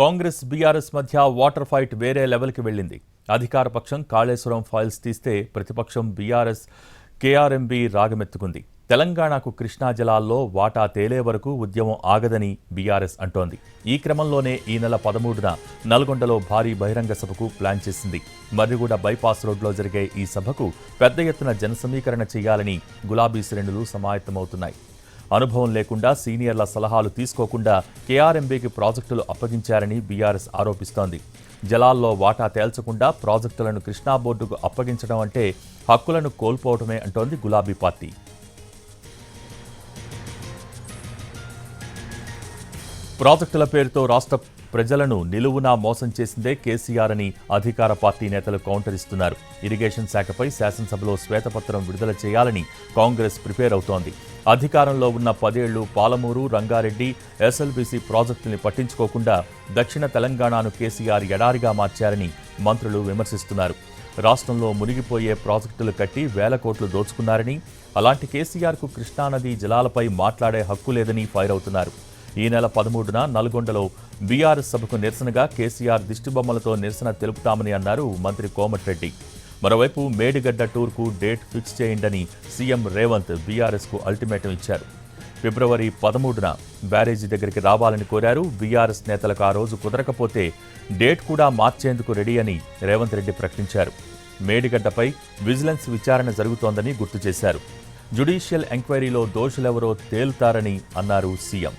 Congress BRS మధ్య water fight వేరే లెవెల్కి వెళ్ళింది. అధికార పక్షం కాళేశ్వరం ఫైల్స్ తీస్తే ప్రతిపక్షం బీఆర్ఎస్ కేఆర్ఎంబీ రాగమెత్తుకుంది. తెలంగాణకు కృష్ణా జలాల్లో వాటా తేలే వరకు ఉద్యమం ఆగదని బీఆర్ఎస్ అంటోంది. ఈ క్రమంలోనే ఈ నెల పదమూడున నల్గొండలో భారీ బహిరంగ సభకు ప్లాన్ చేసింది. మర్రిగూడ బైపాస్ రోడ్లో జరిగే ఈ సభకు పెద్ద ఎత్తున జనసమీకరణ చేయాలని గులాబీ శ్రేణులు సమాయత్తమవుతున్నాయి. అనుభవం లేకుండా సీనియర్ల సలహాలు తీసుకోకుండా కేఆర్ఎంబీకి ప్రాజెక్టులు అప్పగించారని బీఆర్ఎస్ ఆరోపిస్తోంది. జలాల్లో వాటా తేల్చకుండా ప్రాజెక్టులను కృష్ణా బోర్డుకు అప్పగించడం అంటే హక్కులను కోల్పోవటమే అంటోంది గులాబీ పార్టీ. ప్రాజెక్టుల పేరుతో రాష్ట్ర ప్రజలను నిలువునా మోసం చేసిందే కేసీఆర్ అని అధికార పార్టీ నేతలు కౌంటర్ ఇస్తున్నారు ఇరిగేషన్ శాఖపై శాసనసభలో శ్వేతపత్రం విడుదల చేయాలని కాంగ్రెస్ ప్రిపేర్ అవుతోంది. అధికారంలో ఉన్న పదేళ్ళు పాలమూరు రంగారెడ్డి ఎస్ఎల్బీసీ ప్రాజెక్టుల్ని పట్టించుకోకుండా దక్షిణ తెలంగాణను కేసీఆర్ ఎడారిగా మార్చారని మంత్రులు విమర్శిస్తున్నారు. రాష్ట్రంలో మునిగిపోయే ప్రాజెక్టులు కట్టి వేల కోట్లు దోచుకున్నారని అలాంటి కేసీఆర్కు కృష్ణానది జలాలపై మాట్లాడే హక్కు లేదని ఫైర్ అవుతున్నారు. ఈ నెల పదమూడున నల్గొండలో బీఆర్ఎస్ సభకు నిరసనగా కేసీఆర్ దిష్టిబొమ్మలతో నిరసన తెలుపుతామని అన్నారు మంత్రి కోమటిరెడ్డి. మరోవైపు మేడిగడ్డ టూర్కు డేట్ ఫిక్స్ చేయండని సీఎం రేవంత్ బీఆర్ఎస్కు అల్టిమేటం ఇచ్చారు. ఫిబ్రవరి పదమూడున బ్యారేజీ దగ్గరికి రావాలని కోరారు. బీఆర్ఎస్ నేతలకు ఆ రోజు కుదరకపోతే డేట్ కూడా మార్చేందుకు రెడీ అని రేవంత్ రెడ్డి ప్రకటించారు. మేడిగడ్డపై విజిలెన్స్ విచారణ జరుగుతోందని గుర్తు చేశారు. జ్యుడిషియల్ ఎంక్వైరీలో దోషులెవరో తేలుతారని అన్నారు సీఎం.